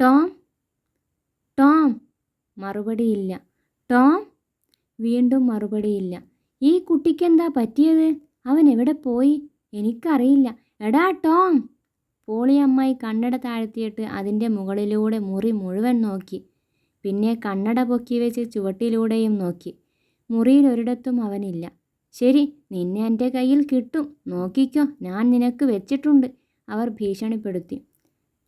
Tom Tom മറുപടിയില്ല. Tom വീണ്ടും മറുപടിയില്ല. ഈ കുട്ടിക്കെന്താ പറ്റിയത്? അവൻ എവിടെ പോയി? എനിക്കറിയില്ല. എടാ ടോം! പോളിയമ്മായി കണ്ണട താഴ്ത്തിയിട്ട് അതിന്റെ മുകളിലൂടെ മുറി മുഴുവൻ നോക്കി. പിന്നെ കണ്ണട പൊക്കി വെച്ച് ചുവട്ടിലൂടെയും നോക്കി. മുറിയിൽ ഒരിടത്തും അവനില്ല. ശരി നിന്നെ എന്റെ കയ്യിൽ കിട്ടും. നോക്കിക്കോ ഞാൻ നിനക്ക് വെച്ചിട്ടുണ്ട്. അവർ ഭീഷണിപ്പെടുത്തി.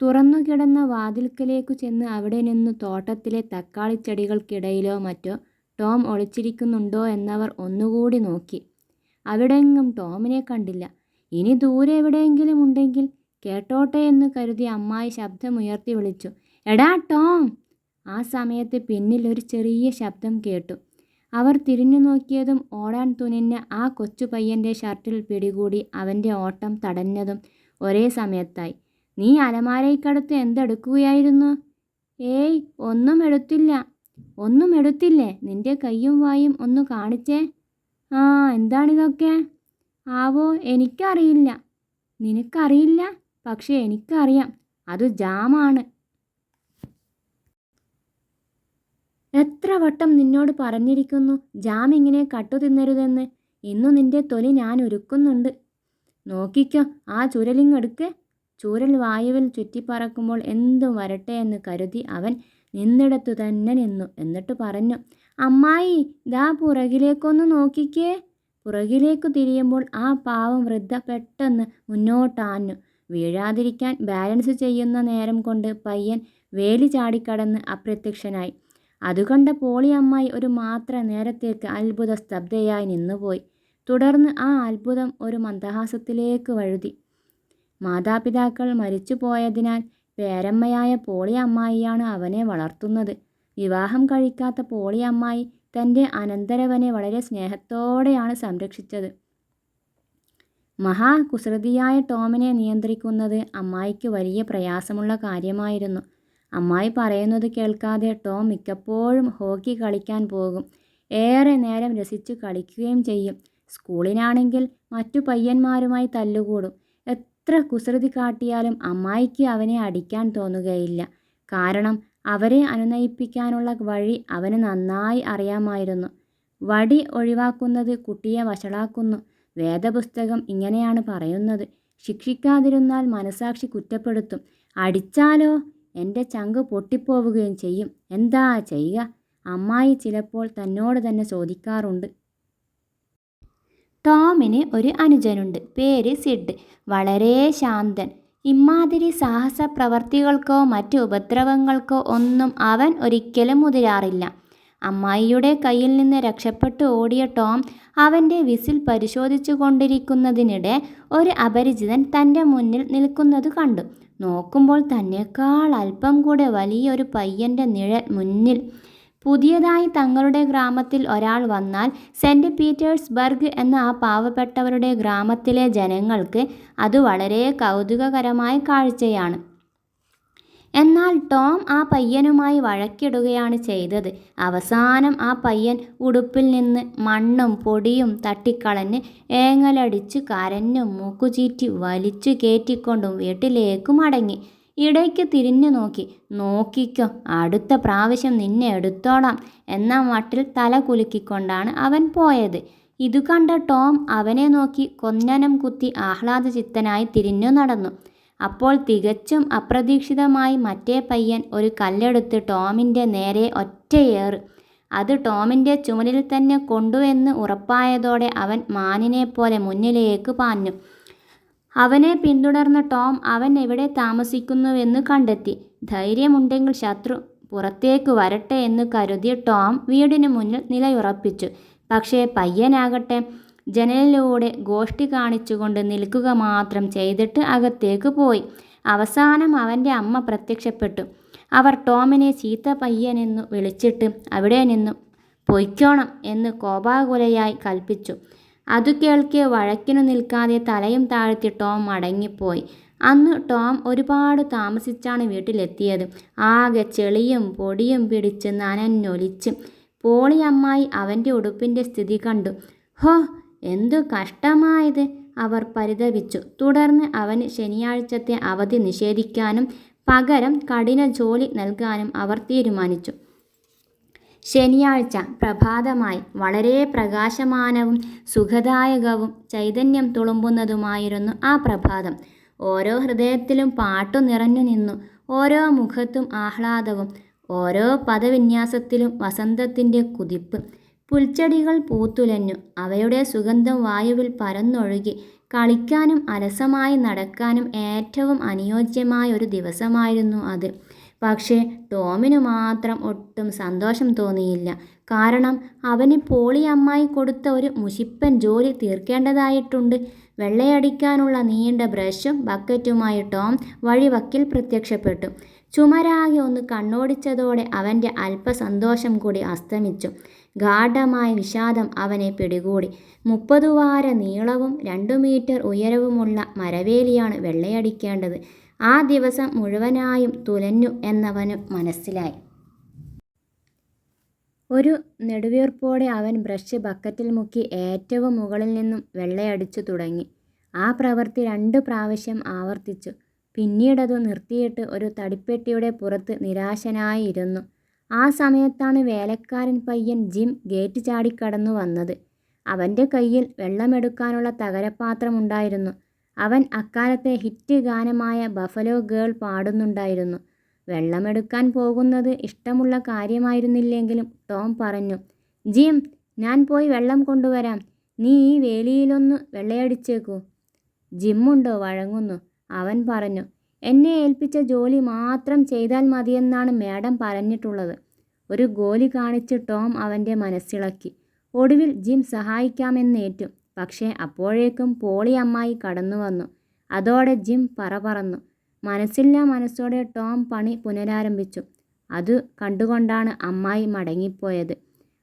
തുറന്നു കിടന്ന വാതിൽക്കലേക്കു ചെന്ന് അവിടെ നിന്ന് തോട്ടത്തിലെ തക്കാളിച്ചെടികൾക്കിടയിലോ മറ്റോ ടോം ഒളിച്ചിരിക്കുന്നുണ്ടോ എന്നവർ ഒന്നുകൂടി നോക്കി. അവിടെങ്ങും ടോമിനെ കണ്ടില്ല. ഇനി ദൂരെ എവിടെയെങ്കിലും ഉണ്ടെങ്കിൽ കേട്ടോട്ടെ എന്ന് കരുതി അമ്മായി ശബ്ദമുയർത്തി വിളിച്ചു. എടാ ടോം! ആ സമയത്ത് പിന്നിൽ ഒരു ചെറിയ ശബ്ദം കേട്ടു. അവർ തിരിഞ്ഞു നോക്കിയതും ഓടാൻ തുനിഞ്ഞ ആ കൊച്ചു പയ്യന്റെ ഷർട്ടിൽ പിടികൂടി അവന്റെ ഓട്ടം തടഞ്ഞതും ഒരേ സമയത്തായി. നീ അലമാരയ്ക്കടുത്ത് എന്തെടുക്കുകയായിരുന്നു? ഏയ് ഒന്നും എടുത്തില്ല. ഒന്നും എടുത്തില്ലേ? നിന്റെ കയ്യും വായും ഒന്ന് കാണിച്ചേ. ആ എന്താണിതൊക്കെ? ആവോ എനിക്കറിയില്ല. നിനക്കറിയില്ല? പക്ഷെ എനിക്കറിയാം. അത് ജാമാണ്. എത്ര വട്ടം നിന്നോട് പറഞ്ഞിരിക്കുന്നു ജാം ഇങ്ങനെ കട്ടു തിന്നരുതെന്ന് ഇന്നു നിന്റെ തൊലി ഞാൻ ഒരുക്കുന്നുണ്ട്. നോക്കിക്കോ ആ ചുരലിങ്ങെടുക്ക് ചൂരൽ വായുവിൽ ചുറ്റിപ്പറക്കുമ്പോൾ എന്തും വരട്ടെ എന്ന് കരുതി അവൻ നിന്നിടത്തു തന്നെ നിന്നു. എന്നിട്ട് പറഞ്ഞു അമ്മായി ദാ പുറകിലേക്കൊന്ന് നോക്കിക്കേ. പുറകിലേക്ക് തിരിയുമ്പോൾ ആ പാവം വൃദ്ധ പെട്ടെന്ന് മുന്നോട്ടാഞ്ഞു. വീഴാതിരിക്കാൻ ബാലൻസ് ചെയ്യുന്ന നേരം കൊണ്ട് പയ്യൻ വേലി ചാടിക്കടന്ന് അപ്രത്യക്ഷനായി. അതുകണ്ട പോളി അമ്മായി ഒരു മാത്ര നേരത്തേക്ക് അത്ഭുത സ്തബ്ധയായി നിന്നുപോയി. തുടർന്ന് ആ അത്ഭുതം ഒരു മന്ദഹാസത്തിലേക്ക് വഴുതി. മാതാപിതാക്കൾ മരിച്ചു പോയതിനാൽ പേരമ്മയായ പോളി അമ്മായിയാണ് അവനെ വളർത്തുന്നത്. വിവാഹം കഴിക്കാത്ത പോളി അമ്മായി തന്റെ അനന്തരവനെ വളരെ സ്നേഹത്തോടെയാണ് സംരക്ഷിച്ചത്. മഹാകുസൃതിയായ ടോമിനെ നിയന്ത്രിക്കുന്നത് അമ്മായിക്ക് വലിയ പ്രയാസമുള്ള കാര്യമായിരുന്നു. അമ്മായി പറയുന്നത് കേൾക്കാതെ ടോം മിക്കപ്പോഴും ഹോക്കി കളിക്കാൻ പോകും. ഏറെ നേരം രസിച്ചു കളിക്കുകയും ചെയ്യും. സ്കൂളിനാണെങ്കിൽ മറ്റു പയ്യന്മാരുമായി തല്ലുകൂടും. എത്ര കുസൃതി കാട്ടിയാലും അമ്മായിക്ക് അവനെ അടിക്കാൻ തോന്നുകയില്ല. കാരണം അവരെ അനുനയിപ്പിക്കാനുള്ള വഴി അവന് നന്നായി അറിയാമായിരുന്നു. വടി ഒഴിവാക്കുന്നത് കുട്ടിയെ വഷളാക്കുന്നു. വേദപുസ്തകം ഇങ്ങനെയാണ് പറയുന്നത്. ശിക്ഷിക്കാതിരുന്നാൽ മനസാക്ഷി കുറ്റപ്പെടുത്തും. അടിച്ചാലോ? എന്റെ ചങ്ക് പൊട്ടിപ്പോവുകയും ചെയ്യും. എന്താ ചെയ്യുക? അമ്മായി ചിലപ്പോൾ തന്നോട് തന്നെ ചോദിക്കാറുണ്ട്. ടോമിന് ഒരു അനുജനുണ്ട്. പേര് സിഡ്. വളരെ ശാന്തൻ. ഇമാതിരി സാഹസ പ്രവർത്തികൾക്കോ മറ്റു ഉപദ്രവങ്ങൾക്കോ ഒന്നും അവൻ ഒരിക്കലും മുതിരാറില്ല. അമ്മായിയുടെ കയ്യിൽ നിന്ന് രക്ഷപ്പെട്ട് ഓടിയ ടോം അവന്റെ വിസിൽ പരിശോധിച്ചു കൊണ്ടിരിക്കുന്നതിനിടെ ഒരു അപരിചിതൻ തന്റെ മുന്നിൽ നിൽക്കുന്നത് കണ്ടു. നോക്കുമ്പോൾ തന്നെക്കാൾ അല്പം കൂടെ വലിയൊരു പയ്യന്റെ നിഴൽ മുന്നിൽ പുതിയതായി തങ്ങളുടെ ഗ്രാമത്തിൽ ഒരാൾ വന്നാൽ സെന്റ് പീറ്റേഴ്സ്ബർഗ് എന്ന ആ പാവപ്പെട്ടവരുടെ ഗ്രാമത്തിലെ ജനങ്ങൾക്ക് അത് വളരെ കൗതുകകരമായ കാഴ്ചയാണ്. എന്നാൽ ടോം ആ പയ്യനുമായി വഴക്കിടുകയാണ് ചെയ്തത്. അവസാനം ആ പയ്യൻ ഉടുപ്പിൽ നിന്ന് മണ്ണും പൊടിയും തട്ടിക്കളഞ്ഞ് ഏങ്ങലടിച്ച് കരഞ്ഞും മൂക്കുചീറ്റി വലിച്ചു കയറ്റിക്കൊണ്ടും വീട്ടിലേക്ക് മടങ്ങി. ഇടയ്ക്ക് തിരിഞ്ഞു നോക്കി. നോക്കിക്കോ അടുത്ത പ്രാവശ്യം നിന്നെ എടുത്തോളാം. എന്ന മട്ടിൽ തല കുലുക്കിക്കൊണ്ടാണ് അവൻ പോയത്. ഇതു കണ്ട ടോം അവനെ നോക്കി കൊന്നനം കുത്തി ആഹ്ലാദചിത്തനായി തിരിഞ്ഞു നടന്നു. അപ്പോൾ തികച്ചും അപ്രതീക്ഷിതമായി മറ്റേ പയ്യൻ ഒരു കല്ലെടുത്ത് ടോമിന്റെ നേരെ ഒറ്റയേറ്. അത് ടോമിന്റെ ചുമലിൽ തന്നെ കൊണ്ടുവെന്ന് ഉറപ്പായതോടെ അവൻ മാനിനെ പോലെ മുന്നിലേക്ക് പാഞ്ഞു. അവനെ പിന്തുടർന്ന ടോം അവൻ എവിടെ താമസിക്കുന്നുവെന്ന് കണ്ടെത്തി. ധൈര്യമുണ്ടെങ്കിൽ ശത്രു പുറത്തേക്ക് വരട്ടെ എന്ന് കരുതിയ ടോം വീടിന് മുന്നിൽ നിലയുറപ്പിച്ചു. പക്ഷേ പയ്യനാകട്ടെ ജനലിലൂടെ ഗോഷ്ടി കാണിച്ചുകൊണ്ട് നിൽക്കുക മാത്രം ചെയ്തിട്ട് അകത്തേക്ക് പോയി. അവസാനം അവന്റെ അമ്മ പ്രത്യക്ഷപ്പെട്ടു. അവർ ടോമിനെ ചീത്ത പയ്യനെന്നു വിളിച്ചിട്ട് അവിടെ നിന്നും പൊയ്ക്കോണം എന്ന് കോപാകുലയായി കൽപ്പിച്ചു. അതു കേൾക്കെ വഴക്കിനു നിൽക്കാതെ തലയും താഴ്ത്തി ടോം മടങ്ങിപ്പോയി. അന്ന് ടോം ഒരുപാട് താമസിച്ചാണ് വീട്ടിലെത്തിയത്. ആകെ ചെളിയും പൊടിയും പിടിച്ച് നനഞ്ഞൊലിച്ച് പോളി അമ്മായി അവന്റെ ഉടുപ്പിന്റെ സ്ഥിതി കണ്ടു. ഹോ എന്തു കഷ്ടമായത്? അവർ പരിതപിച്ചു. തുടർന്ന് അവന് ശനിയാഴ്ചത്തെ അവധി നിഷേധിക്കാനും പകരം കഠിന ജോലി നൽകാനും അവർ തീരുമാനിച്ചു. ശനിയാഴ്ച പ്രഭാതമായി. വളരെ പ്രകാശമാനവും സുഖദായകവും ചൈതന്യം തുളുമ്പുന്നതുമായിരുന്നു ആ പ്രഭാതം. ഓരോ ഹൃദയത്തിലും പാട്ടു നിറഞ്ഞു നിന്നു ഓരോ മുഖത്തും ആഹ്ലാദവും. ഓരോ പദവിന്യാസത്തിലും വസന്തത്തിന്റെ കുതിപ്പ്. പുൽച്ചെടികൾ പൂത്തുലഞ്ഞു. അവയുടെ സുഗന്ധം വായുവിൽ പരന്നൊഴുകി. കളിക്കാനും അലസമായി നടക്കാനും ഏറ്റവും അനുയോജ്യമായ ഒരു ദിവസമായിരുന്നു അത്. പക്ഷേ ടോമിനു മാത്രം ഒട്ടും സന്തോഷം തോന്നിയില്ല. കാരണം അവന് പോളി അമ്മായി കൊടുത്ത ഒരു മുഷിപ്പൻ ജോലി തീർക്കേണ്ടതായിട്ടുണ്ട്. വെള്ളയടിക്കാനുള്ള നീണ്ട ബ്രഷും ബക്കറ്റുമായി ടോം വഴിവക്കിൽ പ്രത്യക്ഷപ്പെട്ടു. ചുമരാകെ ഒന്ന് കണ്ണോടിച്ചതോടെ അവന്റെ അല്പസന്തോഷം കൂടി അസ്തമിച്ചു. ഗാഢമായ വിഷാദം അവനെ പിടികൂടി. മുപ്പതു വാര നീളവും രണ്ടു മീറ്റർ ഉയരവുമുള്ള മരവേലിയാണ് വെള്ളയടിക്കേണ്ടത്. ആ ദിവസം മുഴുവനായും തുലഞ്ഞു എന്നവനു മനസ്സിലായി. ഒരു നെടുവീർപ്പോടെ അവൻ ബ്രഷ് ബക്കറ്റിൽ മുക്കി ഏറ്റവും മുകളിൽ നിന്നും വെള്ളയടിച്ചു തുടങ്ങി. ആ പ്രവൃത്തി രണ്ട് പ്രാവശ്യം ആവർത്തിച്ചു. പിന്നീടത് നിർത്തിയിട്ട് ഒരു തടിപ്പെട്ടിയുടെ പുറത്ത് നിരാശനായിരുന്നു ആ സമയത്താണ് വേലക്കാരൻ പയ്യൻ ജിം ഗേറ്റ് ചാടിക്കടന്നു വന്നത്. അവന്റെ കയ്യിൽ വെള്ളമെടുക്കാനുള്ള തകരപ്പാത്രമുണ്ടായിരുന്നു. അവൻ അക്കാലത്തെ ഹിറ്റ് ഗാനമായ ബഫലോ ഗേൾ പാടുന്നുണ്ടായിരുന്നു. വെള്ളമെടുക്കാൻ പോകുന്നത് ഇഷ്ടമുള്ള കാര്യമായിരുന്നില്ലെങ്കിലും ടോം പറഞ്ഞു. ജിം, ഞാൻ പോയി വെള്ളം കൊണ്ടുവരാം. നീ ഈ വേലിയിലൊന്ന് വെള്ളയടിച്ചേക്കൂ. ജിമ്മുണ്ടോ വഴങ്ങുന്നു. അവൻ പറഞ്ഞു. എന്നെ ഏൽപ്പിച്ച ജോലി മാത്രം ചെയ്താൽ മതിയെന്നാണ് മാഡം പറഞ്ഞിട്ടുള്ളത്. ഒരു ഗോലി കാണിച്ച് ടോം അവന്റെ മനസ്സിളക്കി. ഒടുവിൽ ജിം സഹായിക്കാമെന്നേറ്റു. പക്ഷേ അപ്പോഴേക്കും പോളി അമ്മായി കടന്നു വന്നു അതോടെ ജിം പറ പറന്നു മനസ്സില്ലാ മനസ്സോടെ ടോം പണി പുനരാരംഭിച്ചു. അത് കണ്ടുകൊണ്ടാണ് അമ്മായി മടങ്ങിപ്പോയത്.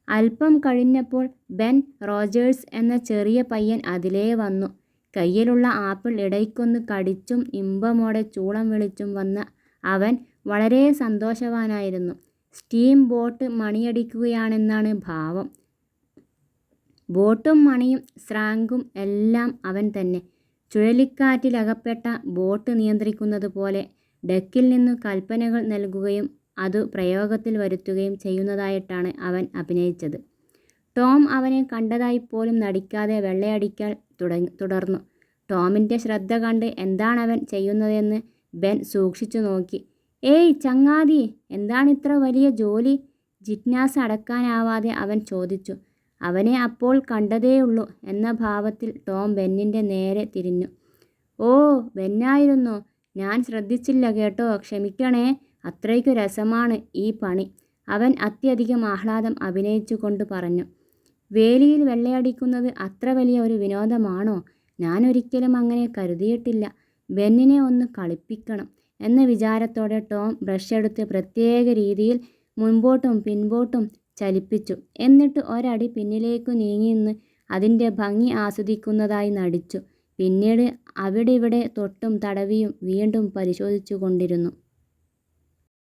അല്പം കഴിഞ്ഞപ്പോൾ ബെൻ റോജേഴ്സ് എന്ന ചെറിയ പയ്യൻ അതിലേ വന്നു. കയ്യിലുള്ള ആപ്പിൾ ഇടയ്ക്കൊന്ന് കടിച്ചും ഇമ്പമോടെ ചൂളം വിളിച്ചും വന്ന അവൻ വളരെ സന്തോഷവാനായിരുന്നു. സ്റ്റീം ബോട്ട് മണിയടിക്കുകയാണെന്നാണ് ഭാവം. ബോട്ടും മണിയും സ്രാങ്കും എല്ലാം അവൻ തന്നെ. ചുഴലിക്കാറ്റിലകപ്പെട്ട ബോട്ട് നിയന്ത്രിക്കുന്നത് പോലെ ഡെക്കിൽ നിന്ന് കൽപ്പനകൾ നൽകുകയും അത് പ്രയോഗത്തിൽ വരുത്തുകയും ചെയ്യുന്നതായിട്ടാണ് അവൻ അഭിനയിച്ചത്. ടോം അവനെ കണ്ടതായി പോലും നടിക്കാതെ വെള്ളയടിക്കാൻ തുടർന്നു. ടോമിന്റെ ശ്രദ്ധ കണ്ട് എന്താണവൻ ചെയ്യുന്നതെന്ന് ബെൻ സൂക്ഷിച്ചു നോക്കി. ഏയ് ചങ്ങാതീ, എന്താണിത്ര വലിയ ജോലി? ജിജ്ഞാസ അടക്കാനാവാതെ അവൻ ചോദിച്ചു. അവനെ അപ്പോൾ കണ്ടതേയുള്ളൂ എന്ന ഭാവത്തിൽ ടോം ബെന്നിന്റെ നേരെ തിരിഞ്ഞു. ഓ, ബെന്നായിരുന്നു ഞാൻ ശ്രദ്ധിച്ചില്ല കേട്ടോ. ക്ഷമിക്കണേ. അത്രയ്ക്കു രസമാണ് ഈ പണി. അവൻ അത്യധികം ആഹ്ലാദം അഭിനയിച്ചുകൊണ്ട് പറഞ്ഞു. വേലിയിൽ വെള്ളയടിക്കുന്നത് അത്ര വലിയ ഒരു വിനോദമാണോ? ഞാൻ ഒരിക്കലും അങ്ങനെ കരുതിയിട്ടില്ല. ബെന്നിനെ ഒന്ന് കളിപ്പിക്കണം എന്ന വിചാരത്തോടെ ടോം ബ്രഷ് ബ്രഷെടുത്ത് പ്രത്യേക രീതിയിൽ മുൻപോട്ടും പിൻപോട്ടും ചലിപ്പിച്ചു. എന്നിട്ട് ഒരടി പിന്നിലേക്കു നീങ്ങിനിന്ന് അതിന്റെ ഭംഗി ആസ്വദിക്കുന്നതായി നടിച്ചു. പിന്നീട് അവിടിവിടെ തൊട്ടും തടവിയും വീണ്ടും പരിശോധിച്ചുകൊണ്ടിരുന്നു.